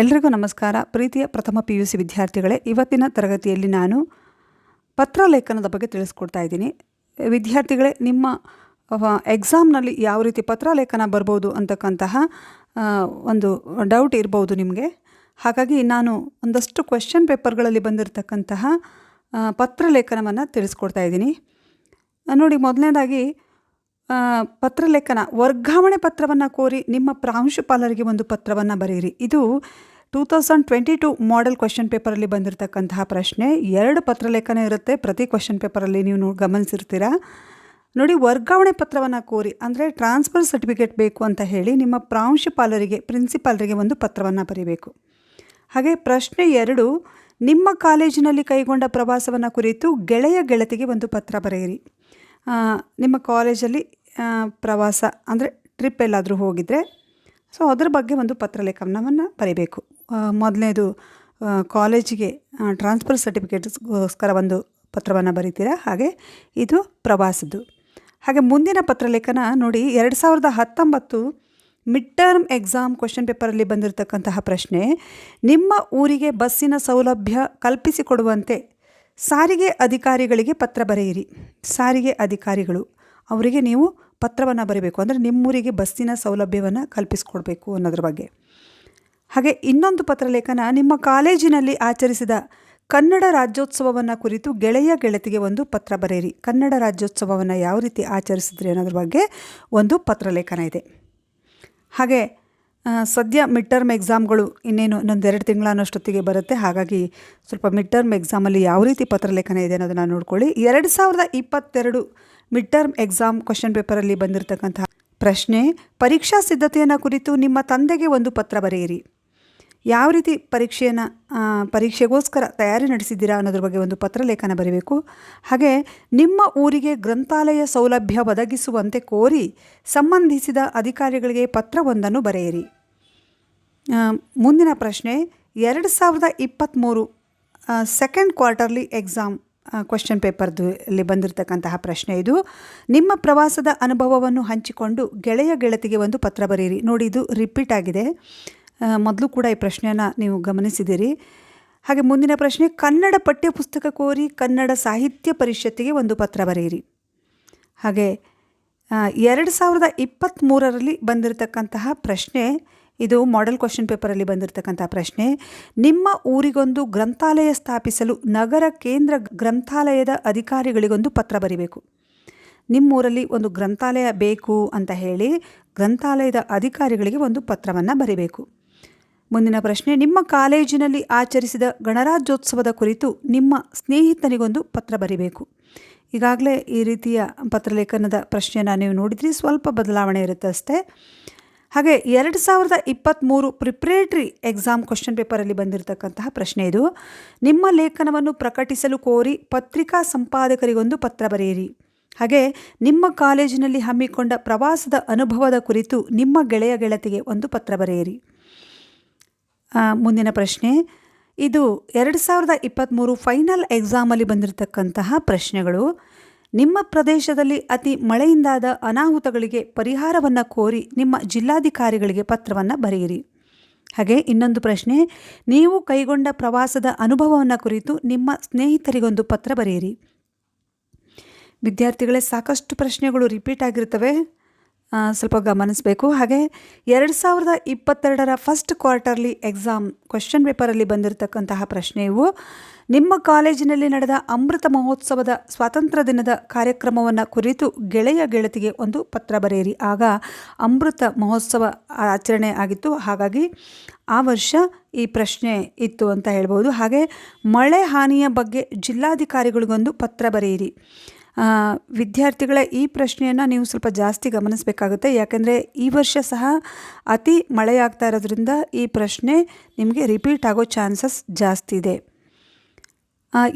ಎಲ್ರಿಗೂ ನಮಸ್ಕಾರ. ಪ್ರೀತಿಯ ಪ್ರಥಮ ಪಿ ಯು ಸಿ ವಿದ್ಯಾರ್ಥಿಗಳೇ, ಇವತ್ತಿನ ತರಗತಿಯಲ್ಲಿ ನಾನು ಪತ್ರಲೇಖನದ ಬಗ್ಗೆ ತಿಳಿಸ್ಕೊಡ್ತಾ ಇದ್ದೀನಿ. ವಿದ್ಯಾರ್ಥಿಗಳೇ, ನಿಮ್ಮ ಎಕ್ಸಾಮ್ನಲ್ಲಿ ಯಾವ ರೀತಿ ಪತ್ರಲೇಖನ ಬರ್ಬೋದು ಅಂತಕ್ಕಂತಹ ಒಂದು ಡೌಟ್ ಇರ್ಬೋದು ನಿಮಗೆ. ಹಾಗಾಗಿ ನಾನು ಒಂದಷ್ಟು ಕ್ವೆಶ್ಚನ್ ಪೇಪರ್ಗಳಲ್ಲಿ ಬಂದಿರತಕ್ಕಂತಹ ಪತ್ರ ಲೇಖನವನ್ನು ತಿಳಿಸ್ಕೊಡ್ತಾ ಇದ್ದೀನಿ. ನೋಡಿ, ಮೊದಲನೇದಾಗಿ ಪತ್ರಲೇಖನ, ವರ್ಗಾವಣೆ ಪತ್ರವನ್ನು ಕೋರಿ ನಿಮ್ಮ ಪ್ರಾಂಶುಪಾಲರಿಗೆ ಒಂದು ಪತ್ರವನ್ನು ಬರೆಯಿರಿ ಇದು two thousand twenty two model question ಪೇಪರಲ್ಲಿ ಬಂದಿರತಕ್ಕಂತಹ ಪ್ರಶ್ನೆ. ಎರಡು ಪತ್ರಲೇಖನ ಇರುತ್ತೆ, ಪ್ರತಿ ಕ್ವಶನ್ ಪೇಪರಲ್ಲಿ ನೀವು ಗಮನಿಸಿರ್ತೀರಾ? ನೋಡಿ, ವರ್ಗಾವಣೆ ಪತ್ರವನ್ನು ಕೋರಿ, ಅಂದರೆ ಟ್ರಾನ್ಸ್ಫರ್ ಸರ್ಟಿಫಿಕೇಟ್ ಬೇಕು ಅಂತ ಹೇಳಿ ನಿಮ್ಮ ಪ್ರಾಂಶುಪಾಲರಿಗೆ ಪ್ರಿನ್ಸಿಪಾಲರಿಗೆ ಒಂದು ಪತ್ರವನ್ನು ಬರೀಬೇಕು. ಹಾಗೆ ಪ್ರಶ್ನೆ ಎರಡು, ನಿಮ್ಮ ಕಾಲೇಜಿನಲ್ಲಿ ಕೈಗೊಂಡ ಪ್ರವಾಸವನ್ನು ಕುರಿತು ಗೆಳೆಯ ಗೆಳತಿಗೆ ಒಂದು ಪತ್ರ ಬರೆಯಿರಿ. ನಿಮ್ಮ ಕಾಲೇಜಲ್ಲಿ ಪ್ರವಾಸ ಅಂದರೆ ಟ್ರಿಪ್ ಎಲ್ಲಾದರೂ ಹೋಗಿದ್ರೆ ಸೊ ಅದರ ಬಗ್ಗೆ ಒಂದು ಪತ್ರಲೇಖನವನ್ನು ಬರೀಬೇಕು. ಮೊದಲನೇದು ಕಾಲೇಜಿಗೆ ಟ್ರಾನ್ಸ್ಫರ್ ಸರ್ಟಿಫಿಕೇಟ್ಸ್ಗೋಸ್ಕರ ಒಂದು ಪತ್ರವನ್ನು ಬರೀತೀರಾ? ಹಾಗೆ ಇದು ಪ್ರವಾಸದ್ದು. ಹಾಗೆ ಮುಂದಿನ ಪತ್ರಲೇಖನ ನೋಡಿ, ಎರಡು ಸಾವಿರದ ಹತ್ತೊಂಬತ್ತು ಮಿಡ್ ಟರ್ಮ್ ಎಕ್ಸಾಮ್ ಕ್ವೆಶನ್ ಪೇಪರಲ್ಲಿ ಬಂದಿರತಕ್ಕಂತಹ ಪ್ರಶ್ನೆ, ನಿಮ್ಮ ಊರಿಗೆ ಬಸ್ಸಿನ ಸೌಲಭ್ಯ ಕಲ್ಪಿಸಿಕೊಡುವಂತೆ ಸಾರಿಗೆ ಅಧಿಕಾರಿಗಳಿಗೆ ಪತ್ರ ಬರೆಯಿರಿ. ಸಾರಿಗೆ ಅಧಿಕಾರಿಗಳು, ಅವರಿಗೆ ನೀವು ಪತ್ರವನ್ನು ಬರೀಬೇಕು. ಅಂದರೆ ನಿಮ್ಮೂರಿಗೆ ಬಸ್ಸಿನ ಸೌಲಭ್ಯವನ್ನು ಕಲ್ಪಿಸಿಕೊಡ್ಬೇಕು ಅನ್ನೋದ್ರ ಬಗ್ಗೆ. ಹಾಗೆ ಇನ್ನೊಂದು ಪತ್ರಲೇಖನ ನಿಮ್ಮ ಕಾಲೇಜಿನಲ್ಲಿ ಆಚರಿಸಿದ ಕನ್ನಡ ರಾಜ್ಯೋತ್ಸವವನ್ನು ಕುರಿತು ಗೆಳೆಯ ಗೆಳತಿಗೆ ಒಂದು ಪತ್ರ ಬರೆಯಿರಿ. ಕನ್ನಡ ರಾಜ್ಯೋತ್ಸವವನ್ನು ಯಾವ ರೀತಿ ಆಚರಿಸಿದ್ರಿ ಅನ್ನೋದ್ರ ಬಗ್ಗೆ ಒಂದು ಪತ್ರಲೇಖನ ಇದೆ. ಹಾಗೆ ಸದ್ಯ ಮಿಡ್ ಟರ್ಮ್ ಎಕ್ಸಾಮ್ಗಳು ಇನ್ನೇನು ಇನ್ನೊಂದು ಎರಡು ತಿಂಗಳ ಅನ್ನೋಷ್ಟೊತ್ತಿಗೆ ಬರುತ್ತೆ. ಹಾಗಾಗಿ ಸ್ವಲ್ಪ ಮಿಡ್ ಟರ್ಮ್ ಎಕ್ಸಾಮಲ್ಲಿ ಯಾವ ರೀತಿ ಪತ್ರಲೇಖನ ಇದೆ ಅನ್ನೋದನ್ನು ನೋಡ್ಕೊಳ್ಳಿ. ಎರಡು ಸಾವಿರದ ಇಪ್ಪತ್ತೆರಡು ಮಿಡ್ ಟರ್ಮ್ ಎಕ್ಸಾಮ್ ಕ್ವಶನ್ ಪೇಪರಲ್ಲಿ ಬಂದಿರತಕ್ಕಂತಹ ಪ್ರಶ್ನೆ, ಪರೀಕ್ಷಾ ಸಿದ್ಧತೆಯನ್ನು ಕುರಿತು ನಿಮ್ಮ ತಂದೆಗೆ ಒಂದು ಪತ್ರ ಬರೆಯಿರಿ. ಯಾವ ರೀತಿ ಪರೀಕ್ಷೆಯನ್ನು ಪರೀಕ್ಷೆಗೋಸ್ಕರ ತಯಾರಿ ನಡೆಸಿದ್ದೀರಾ ಅನ್ನೋದ್ರ ಬಗ್ಗೆ ಒಂದು ಪತ್ರಲೇಖನ ಬರೀಬೇಕು. ಹಾಗೆ ನಿಮ್ಮ ಊರಿಗೆ ಗ್ರಂಥಾಲಯ ಸೌಲಭ್ಯ ಒದಗಿಸುವಂತೆ ಕೋರಿ ಸಂಬಂಧಿಸಿದ ಅಧಿಕಾರಿಗಳಿಗೆ ಪತ್ರವೊಂದನ್ನು ಬರೆಯಿರಿ. ಮುಂದಿನ ಪ್ರಶ್ನೆ, ಎರಡು ಸಾವಿರದ ಇಪ್ಪತ್ತ್ಮೂರು ಸೆಕೆಂಡ್ ಕ್ವಾರ್ಟರ್ಲಿ ಎಕ್ಸಾಮ್ ಕ್ವಶನ್ ಪೇಪರ್ದು ಅಲ್ಲಿ ಬಂದಿರತಕ್ಕಂತಹ ಪ್ರಶ್ನೆ ಇದು. ನಿಮ್ಮ ಪ್ರವಾಸದ ಅನುಭವವನ್ನು ಹಂಚಿಕೊಂಡು ಗೆಳೆಯ ಗೆಳತಿಗೆ ಒಂದು ಪತ್ರ ಬರೆಯಿರಿ. ನೋಡಿ, ಇದು ರಿಪೀಟ್ ಆಗಿದೆ. ಮೊದಲು ಕೂಡ ಈ ಪ್ರಶ್ನೆಯನ್ನು ನೀವು ಗಮನಿಸಿದಿರಿ. ಹಾಗೆ ಮುಂದಿನ ಪ್ರಶ್ನೆ, ಕನ್ನಡ ಪಠ್ಯಪುಸ್ತಕ ಕೋರಿ ಕನ್ನಡ ಸಾಹಿತ್ಯ ಪರಿಷತ್ತಿಗೆ ಒಂದು ಪತ್ರ ಬರೆಯಿರಿ. ಹಾಗೆ ಎರಡು ಸಾವಿರದ ಇಪ್ಪತ್ತ್ಮೂರರಲ್ಲಿ ಬಂದಿರತಕ್ಕಂತಹ ಪ್ರಶ್ನೆ, ಇದು ಮಾಡೆಲ್ ಕ್ವಶನ್ ಪೇಪರಲ್ಲಿ ಬಂದಿರತಕ್ಕಂತಹ ಪ್ರಶ್ನೆ, ನಿಮ್ಮ ಊರಿಗೊಂದು ಗ್ರಂಥಾಲಯ ಸ್ಥಾಪಿಸಲು ನಗರ ಕೇಂದ್ರ ಗ್ರಂಥಾಲಯದ ಅಧಿಕಾರಿಗಳಿಗೊಂದು ಪತ್ರ ಬರಿಬೇಕು. ನಿಮ್ಮೂರಲ್ಲಿ ಒಂದು ಗ್ರಂಥಾಲಯ ಬೇಕು ಅಂತ ಹೇಳಿ ಗ್ರಂಥಾಲಯದ ಅಧಿಕಾರಿಗಳಿಗೆ ಒಂದು ಪತ್ರವನ್ನು ಬರೀಬೇಕು. ಮುಂದಿನ ಪ್ರಶ್ನೆ, ನಿಮ್ಮ ಕಾಲೇಜಿನಲ್ಲಿ ಆಚರಿಸಿದ ಗಣರಾಜ್ಯೋತ್ಸವದ ಕುರಿತು ನಿಮ್ಮ ಸ್ನೇಹಿತನಿಗೊಂದು ಪತ್ರ ಬರೀಬೇಕು. ಈಗಾಗಲೇ ಈ ರೀತಿಯ ಪತ್ರಲೇಖನದ ಪ್ರಶ್ನೆಯನ್ನು ನೀವು ನೋಡಿದ್ರಿ, ಸ್ವಲ್ಪ ಬದಲಾವಣೆ ಇರುತ್ತೆ ಅಷ್ಟೇ. ಹಾಗೆ, ಎರಡು ಸಾವಿರದ ಇಪ್ಪತ್ತ್ಮೂರು ಪ್ರಿಪ್ರೇಟ್ರಿ ಎಕ್ಸಾಮ್ ಕ್ವಶನ್ ಪೇಪರಲ್ಲಿ ಬಂದಿರತಕ್ಕಂತಹ ಪ್ರಶ್ನೆ ಇದು. ನಿಮ್ಮ ಲೇಖನವನ್ನು ಪ್ರಕಟಿಸಲು ಕೋರಿ ಪತ್ರಿಕಾ ಸಂಪಾದಕರಿಗೊಂದು ಪತ್ರ ಬರೆಯಿರಿ. ಹಾಗೆ, ನಿಮ್ಮ ಕಾಲೇಜಿನಲ್ಲಿ ಹಮ್ಮಿಕೊಂಡ ಪ್ರವಾಸದ ಅನುಭವದ ಕುರಿತು ನಿಮ್ಮ ಗೆಳೆಯ ಗೆಳತಿಗೆ ಒಂದು ಪತ್ರ ಬರೆಯಿರಿ. ಮುಂದಿನ ಪ್ರಶ್ನೆ. ಇದು ಎರಡು ಸಾವಿರದ ಇಪ್ಪತ್ತ್ಮೂರು ಫೈನಲ್ ಎಕ್ಸಾಮಲ್ಲಿ ಬಂದಿರತಕ್ಕಂತಹ ಪ್ರಶ್ನೆಗಳು. ನಿಮ್ಮ ಪ್ರದೇಶದಲ್ಲಿ ಅತಿ ಮಳೆಯಿಂದಾದ ಅನಾಹುತಗಳಿಗೆ ಪರಿಹಾರವನ್ನು ಕೋರಿ ನಿಮ್ಮ ಜಿಲ್ಲಾಧಿಕಾರಿಗಳಿಗೆ ಪತ್ರವನ್ನು ಬರೆಯಿರಿ. ಹಾಗೆ ಇನ್ನೊಂದು ಪ್ರಶ್ನೆ. ನೀವು ಕೈಗೊಂಡ ಪ್ರವಾಸದ ಅನುಭವವನ್ನು ಕುರಿತು ನಿಮ್ಮ ಸ್ನೇಹಿತರಿಗೊಂದು ಪತ್ರ ಬರೆಯಿರಿ. ವಿದ್ಯಾರ್ಥಿಗಳೇ, ಸಾಕಷ್ಟು ಪ್ರಶ್ನೆಗಳು ರಿಪೀಟ್ ಆಗಿರ್ತವೆ ಸ್ವಲ್ಪ ಗಮನಿಸಬೇಕು. ಹಾಗೆ ಎರಡು ಸಾವಿರದ ಇಪ್ಪತ್ತೆರಡರ ಫಸ್ಟ್ ಕ್ವಾರ್ಟರ್ಲಿ ಎಕ್ಸಾಮ್ ಕ್ವಶನ್ ಪೇಪರಲ್ಲಿ ಬಂದಿರತಕ್ಕಂತಹ ಪ್ರಶ್ನೆಯು ನಿಮ್ಮ ಕಾಲೇಜಿನಲ್ಲಿ ನಡೆದ ಅಮೃತ ಮಹೋತ್ಸವದ ಸ್ವಾತಂತ್ರ್ಯ ದಿನದ ಕಾರ್ಯಕ್ರಮವನ್ನು ಕುರಿತು ಗೆಳೆಯ ಗೆಳತಿಗೆ ಒಂದು ಪತ್ರ ಬರೆಯಿರಿ. ಆಗ ಅಮೃತ ಮಹೋತ್ಸವ ಆಚರಣೆ ಆಗಿತ್ತು. ಹಾಗಾಗಿ ಆ ವರ್ಷ ಈ ಪ್ರಶ್ನೆ ಇತ್ತು ಅಂತ ಹೇಳ್ಬೋದು. ಹಾಗೆ ಮಳೆ ಹಾನಿಯ ಬಗ್ಗೆ ಜಿಲ್ಲಾಧಿಕಾರಿಗಳಿಗೊಂದು ಪತ್ರ ಬರೆಯಿರಿ. ವಿದ್ಯಾರ್ಥಿಗಳ ಈ ಪ್ರಶ್ನೆಯನ್ನು ನೀವು ಸ್ವಲ್ಪ ಜಾಸ್ತಿ ಗಮನಿಸಬೇಕಾಗುತ್ತೆ. ಯಾಕೆಂದರೆ ಈ ವರ್ಷ ಸಹ ಅತಿ ಮಳೆಯಾಗ್ತಾ ಇರೋದ್ರಿಂದ ಈ ಪ್ರಶ್ನೆ ನಿಮಗೆ ರಿಪೀಟ್ ಆಗೋ ಚಾನ್ಸಸ್ ಜಾಸ್ತಿ ಇದೆ.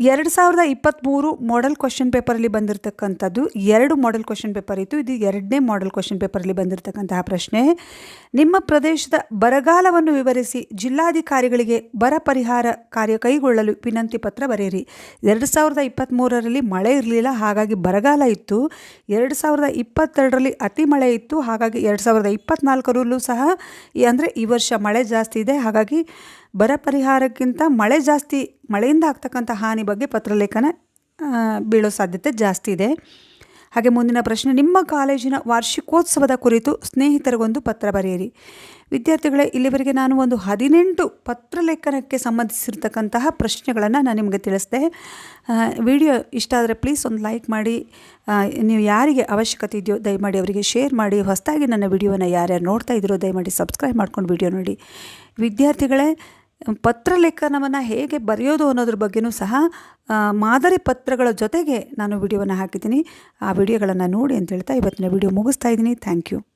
ಎರಡು ಸಾವಿರದ ಇಪ್ಪತ್ತ್ಮೂರು ಮಾಡೆಲ್ ಕ್ವಶನ್ ಪೇಪರಲ್ಲಿ ಬಂದಿರತಕ್ಕಂಥದ್ದು ಎರಡು ಮಾಡೆಲ್ ಕ್ವಶನ್ ಪೇಪರ್ ಇತ್ತು. ಇದು ಎರಡನೇ ಮಾಡೆಲ್ ಕ್ವಶನ್ ಪೇಪರಲ್ಲಿ ಬಂದಿರತಕ್ಕಂತಹ ಪ್ರಶ್ನೆ. ನಿಮ್ಮ ಪ್ರದೇಶದ ಬರಗಾಲವನ್ನು ವಿವರಿಸಿ ಜಿಲ್ಲಾಧಿಕಾರಿಗಳಿಗೆ ಬರ ಪರಿಹಾರ ಕಾರ್ಯ ಕೈಗೊಳ್ಳಲು ವಿನಂತಿ ಪತ್ರ ಬರೆಯಿರಿ. ಎರಡು ಸಾವಿರದ ಇಪ್ಪತ್ತ್ಮೂರರಲ್ಲಿ ಮಳೆ ಇರಲಿಲ್ಲ, ಹಾಗಾಗಿ ಬರಗಾಲ ಇತ್ತು. ಎರಡು ಸಾವಿರದ ಇಪ್ಪತ್ತೆರಡರಲ್ಲಿ ಅತಿ ಮಳೆ ಇತ್ತು, ಹಾಗಾಗಿ ಎರಡು ಸಾವಿರದ ಇಪ್ಪತ್ತ್ನಾಲ್ಕರಲ್ಲೂ ಸಹ ಅಂದರೆ ಈ ವರ್ಷ ಮಳೆ ಜಾಸ್ತಿ ಇದೆ. ಹಾಗಾಗಿ ಬರ ಪರಿಹಾರಕ್ಕಿಂತ ಮಳೆ ಜಾಸ್ತಿ, ಮಳೆಯಿಂದ ಆಗ್ತಕ್ಕಂಥ ಹಾನಿ ಬಗ್ಗೆ ಪತ್ರಲೇಖನ ಬೀಳೋ ಸಾಧ್ಯತೆ ಜಾಸ್ತಿ ಇದೆ. ಹಾಗೆ ಮುಂದಿನ ಪ್ರಶ್ನೆ, ನಿಮ್ಮ ಕಾಲೇಜಿನ ವಾರ್ಷಿಕೋತ್ಸವದ ಕುರಿತು ಸ್ನೇಹಿತರಿಗೊಂದು ಪತ್ರ ಬರೆಯಿರಿ. ವಿದ್ಯಾರ್ಥಿಗಳೇ, ಇಲ್ಲಿವರೆಗೆ ನಾನು ಒಂದು ಹದಿನೆಂಟು ಪತ್ರಲೇಖನಕ್ಕೆ ಸಂಬಂಧಿಸಿರ್ತಕ್ಕಂತಹ ಪ್ರಶ್ನೆಗಳನ್ನು ನಾನು ನಿಮಗೆ ತಿಳಿಸಿದೆ. ವಿಡಿಯೋ ಇಷ್ಟ ಆದರೆ ಪ್ಲೀಸ್ ಒಂದು ಲೈಕ್ ಮಾಡಿ. ನೀವು ಯಾರಿಗೆ ಅವಶ್ಯಕತೆ ಇದೆಯೋ ದಯಮಾಡಿ ಅವರಿಗೆ ಶೇರ್ ಮಾಡಿ. ಹೊಸದಾಗಿ ನನ್ನ ವಿಡಿಯೋನ ಯಾರ್ಯಾರು ನೋಡ್ತಾ ಇದ್ದೀರೋ ದಯಮಾಡಿ ಸಬ್ಸ್ಕ್ರೈಬ್ ಮಾಡ್ಕೊಂಡು ವಿಡಿಯೋ ನೋಡಿ. ವಿದ್ಯಾರ್ಥಿಗಳೇ ಪತ್ರಲೇಖನವನ್ನು ಹೇಗೆ ಬರೆಯೋದು ಅನ್ನೋದ್ರ ಬಗ್ಗೆಯೂ ಸಹ ಮಾದರಿ ಪತ್ರಗಳ ಜೊತೆಗೆ ನಾನು ವಿಡಿಯೋವನ್ನು ಹಾಕಿದ್ದೀನಿ. ಆ ವಿಡಿಯೋಗಳನ್ನು ನೋಡಿ ಅಂತ ಹೇಳ್ತಾ ಇವತ್ತಿನ ವಿಡಿಯೋ ಮುಗಿಸ್ತಾ ಇದ್ದೀನಿ. Thank you.